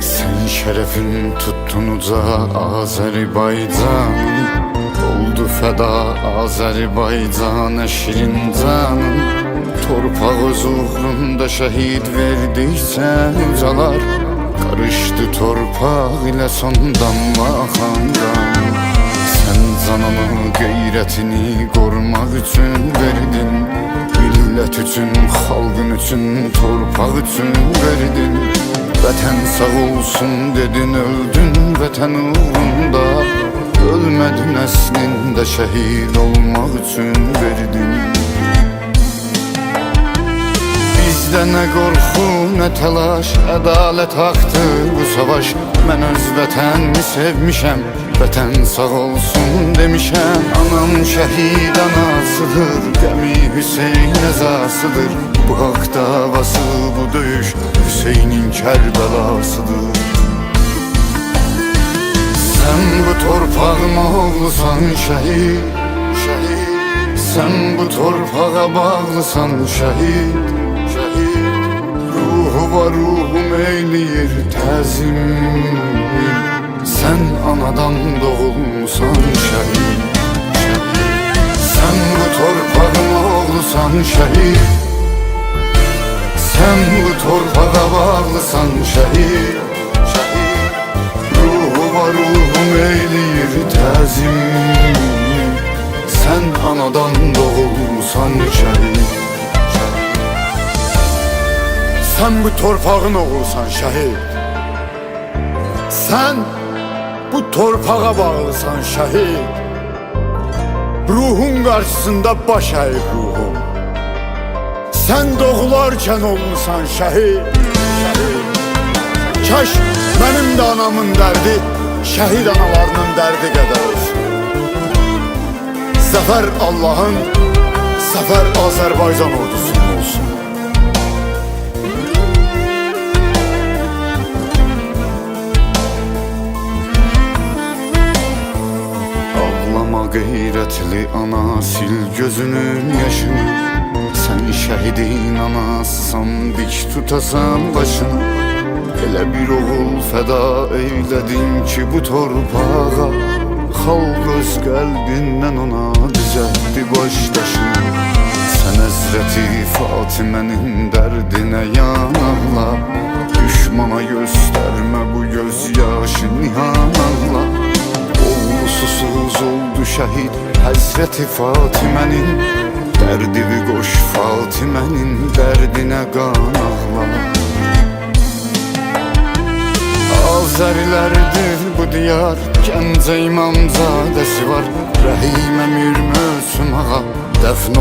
Sen şerefin tuttun uca Azerbaycan. Oldu feda Azerbaycan'a şirin canım Torpaq öz uğrunda şehit verdikçe ucalar Karıştı torpaq ile sondan vaxandan Sen canını qeyrətini qorumaq üçün verdin. Millət üçün, xalqın üçün, torpaq üçün verdin. Vətən sağ olsun dedin, öldün vətən uğrunda. Ölmədin əslində şəhid olmaq üçün verdin Bizdə nə qorxu, nə təlaş, ədalət haqdır bu savaş Mən öz vətənimi sevmişəm, vətən sağ olsun demişəm Anam şəhid anasıdır, qəmi Hüseyn əzasıdır Bu haqq davası, bu döyüş Hüseynin kərbəlasıdır Sen bu torpağın oğlusan şehit, şehit. Sen bu torpağa bağlısan şehit Var ruhum eyleyir təzim Sen anadan doğulmusan şehit, Sen bu torpağın oğlusan şehit. Sen bu torpağa bağlısan şehit, Ruhu var ruhum eyleyir təzim Sen anadan doğulmusan şehit Sen bu torpağın oğlusan şehit Sen bu torpağa bağlısan şehit Ruhun karşısında baş eğ ruhum Sen doğularken olmusan şehit Kaş benim de anamın derdi Şehit analarının derdi kadar olsun. Zafer Allah'ın Zafer Azerbaycan ordusunun gayretli ana sil gözünün yaşını. Sen şehidin anasısan dik tutasan başını. Elə bir oğul fəda eyledin ki bu torpağa. Xalq öz qəlbindən ona düzəltdi baş daşını Sən Həzrəti Fatimənin dərdinə yanarla Düşmana göstərmə bu oldu şəhid Həzrəti Fatimənin Dərdini qoş Fatimənin dərdinə qan ağla Azerilerdir bu diyar Gəncə imamzadəsi var. Rəhim əmir Mösüm ağa Dəfn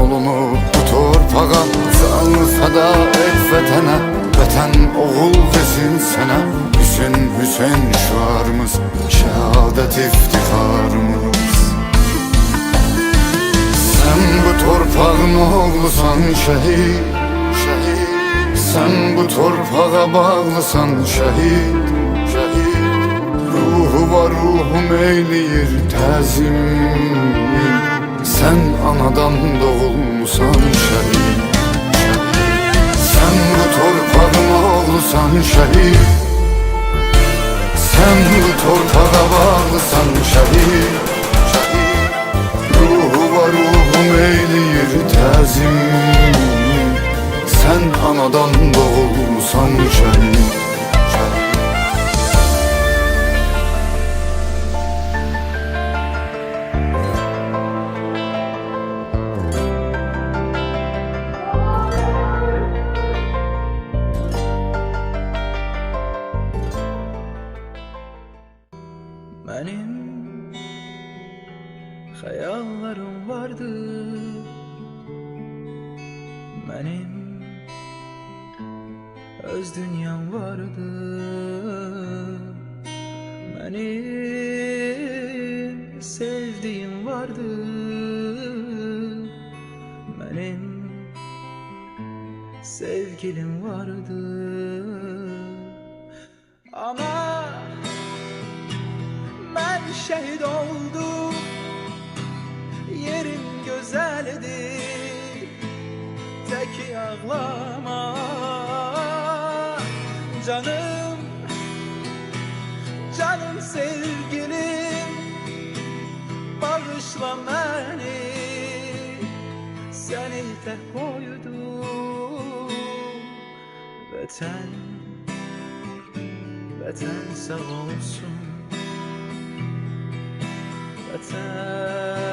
bu torpağa. Canı fəda et vətənə Vətən oğul desin sənə. Hüseyin Hüseyin şüarımız Şəhadət iftixarımız oğlusan şehit, Sen bu torpağa bağlısan şehit, Ruhu var ruhum eyleyir təzim Sen anadan doğulmusan şehit, Sen bu torpağın oğlusan şehit. Sen bu torpağa bağlısan şehit Ruhu var ruhum eyleyir təzim Sen anadan doğulmusan şehit Benim hayallerim vardı Benim. Öz dünyam vardı Benim. Sevdiğim vardı Benim. Sevgilim vardı. Ama ben şehit oldum ağlama. Canım Canım sevgilim Bağışla beni. Seni tek koydum Vatan Vatan sağ olsun. Olsun